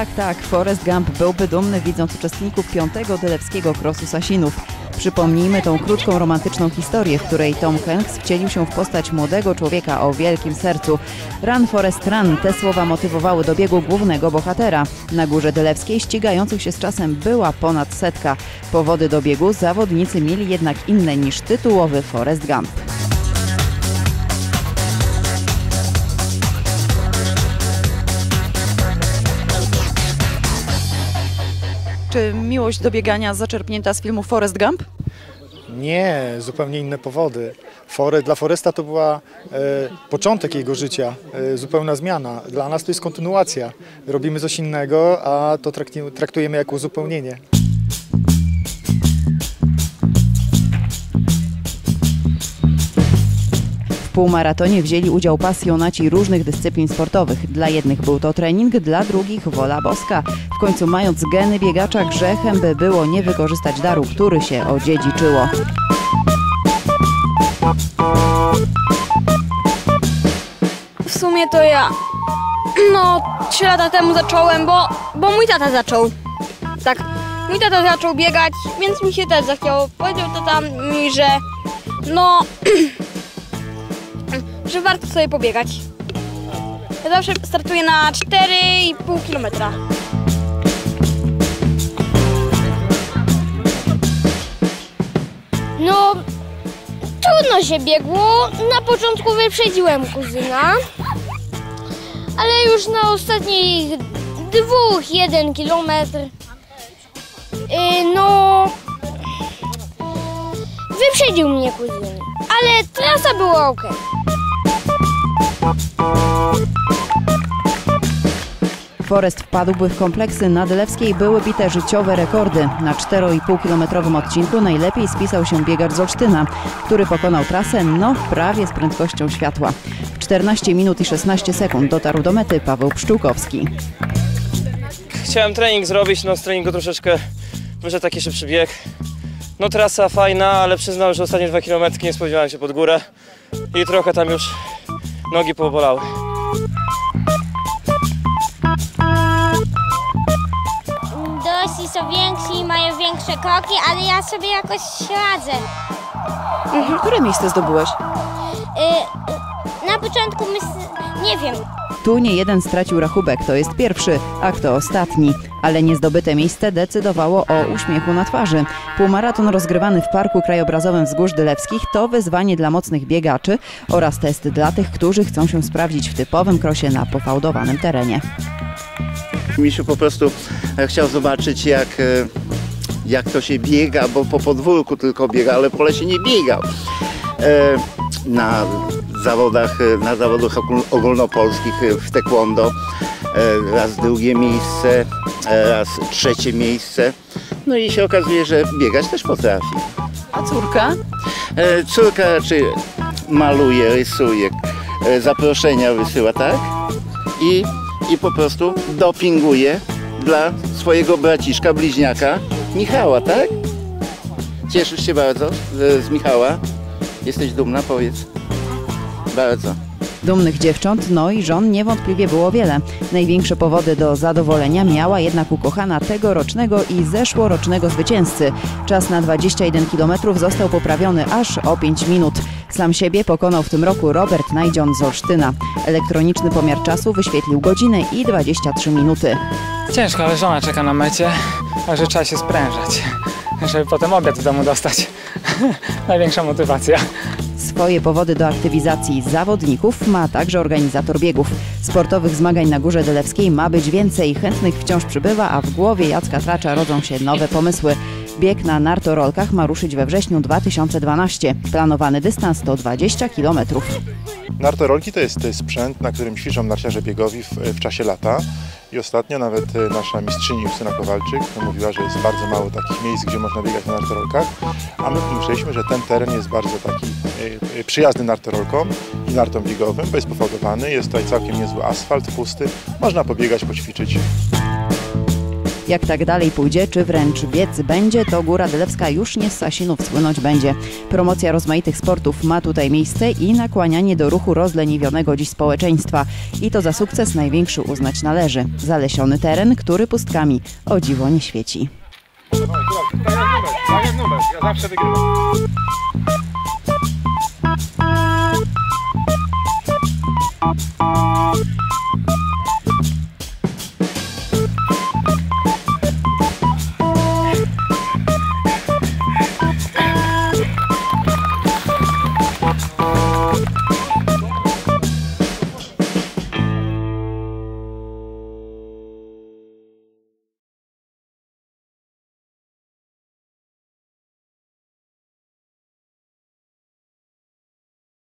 Tak, tak, Forrest Gump byłby dumny widząc uczestników piątego dylewskiego krosu Sasinów. Przypomnijmy tą krótką, romantyczną historię, w której Tom Hanks wcielił się w postać młodego człowieka o wielkim sercu. Run Forest Run, te słowa motywowały do biegu głównego bohatera. Na Górze Dylewskiej ścigających się z czasem była ponad setka. Powody do biegu zawodnicy mieli jednak inne niż tytułowy Forrest Gump. Czy miłość do biegania zaczerpnięta z filmu Forrest Gump? Nie, zupełnie inne powody. Fore, dla Foresta to była e, początek jego życia, e, zupełna zmiana. Dla nas to jest kontynuacja. Robimy coś innego, a to traktujemy jako uzupełnienie. Półmaratonie wzięli udział pasjonaci różnych dyscyplin sportowych. Dla jednych był to trening, dla drugich wola boska. W końcu mając geny biegacza grzechem by było nie wykorzystać daru, który się odziedziczyło. W sumie to ja. No, trzy lata temu zacząłem, bo, bo mój tata zaczął. Tak, mój tata zaczął biegać, więc mi się też zachciało. Powiedział tata mi, że no, że warto sobie pobiegać. Ja zawsze startuję na 4,5 kilometra. No, trudno się biegło. Na początku wyprzedziłem kuzyna, ale już na ostatnich dwóch, jeden kilometr, yy, no, wyprzedził mnie kuzyn, ale trasa była ok. Forest wpadłby w kompleksy na Dylewskiej były bite życiowe rekordy. Na 4,5-kilometrowym odcinku najlepiej spisał się biegacz z Olsztyna, który pokonał trasę no prawie z prędkością światła. W 14 minut i 16 sekund dotarł do mety Paweł Pszczółkowski. Chciałem trening zrobić, no z treningu troszeczkę wyszedł taki szybszy bieg. No trasa fajna, ale przyznam, że ostatnie dwa kilometry nie spodziewałem się pod górę i trochę tam już nogi pobolały. Są więksi, mają większe kroki, ale ja sobie jakoś radzę. Które miejsce zdobyłeś? Yy, na początku myśl... nie wiem, Tu nie jeden stracił rachubek, to jest pierwszy, a kto ostatni. Ale niezdobyte miejsce decydowało o uśmiechu na twarzy. Półmaraton rozgrywany w Parku Krajobrazowym Wzgórz Dylewskich to wyzwanie dla mocnych biegaczy oraz test dla tych, którzy chcą się sprawdzić w typowym krosie na pofałdowanym terenie. Misiu po prostu e, chciał zobaczyć jak, e, jak to się biega, bo po podwórku tylko biega, ale po lesie nie biegał. E, Na zawodach, na zawodach ogól- ogólnopolskich w taekwondo raz drugie miejsce, raz trzecie miejsce. No i się okazuje, że biegać też potrafi. A córka? Córka raczej maluje, rysuje, zaproszenia wysyła, tak? I, I po prostu dopinguje dla swojego braciszka, bliźniaka Michała, tak? Cieszysz się bardzo z, z Michała? Jesteś dumna? Powiedz. Bardzo. Dumnych dziewcząt, no i żon niewątpliwie było wiele. Największe powody do zadowolenia miała jednak ukochana tegorocznego i zeszłorocznego zwycięzcy. Czas na 21 km został poprawiony aż o 5 minut. Sam siebie pokonał w tym roku Robert Najdzion z Olsztyna. Elektroniczny pomiar czasu wyświetlił godzinę i 23 minuty. Ciężko, ale żona czeka na mecie, także trzeba się sprężać, żeby potem obiad w domu dostać. Największa motywacja. Swoje powody do aktywizacji zawodników ma także organizator biegów. Sportowych zmagań na Górze Dylewskiej ma być więcej, chętnych wciąż przybywa, a w głowie Jacka Tracza rodzą się nowe pomysły. Bieg na nartorolkach ma ruszyć we wrześniu 2012. Planowany dystans to 20 km. Nartorolki to jest e, sprzęt, na którym ćwiczą narciarze biegowi w, w czasie lata. I ostatnio nawet e, nasza mistrzyni Justyna Kowalczyk mówiła, że jest bardzo mało takich miejsc, gdzie można biegać na nartorolkach. A my pomyśleliśmy, że ten teren jest bardzo taki przyjazny nartorolkom i nartom biegowym, bo jest pofałdowany, jest tutaj całkiem niezły asfalt, pusty. Można pobiegać, poćwiczyć. Jak tak dalej pójdzie, czy wręcz biec będzie, to Góra Dylewska już nie z Sasinów słynąć będzie. Promocja rozmaitych sportów ma tutaj miejsce i nakłanianie do ruchu rozleniwionego dziś społeczeństwa. I to za sukces największy uznać należy. Zalesiony teren, który pustkami o dziwo nie świeci. Tak numer, tak numer, ja zawsze wygrywam.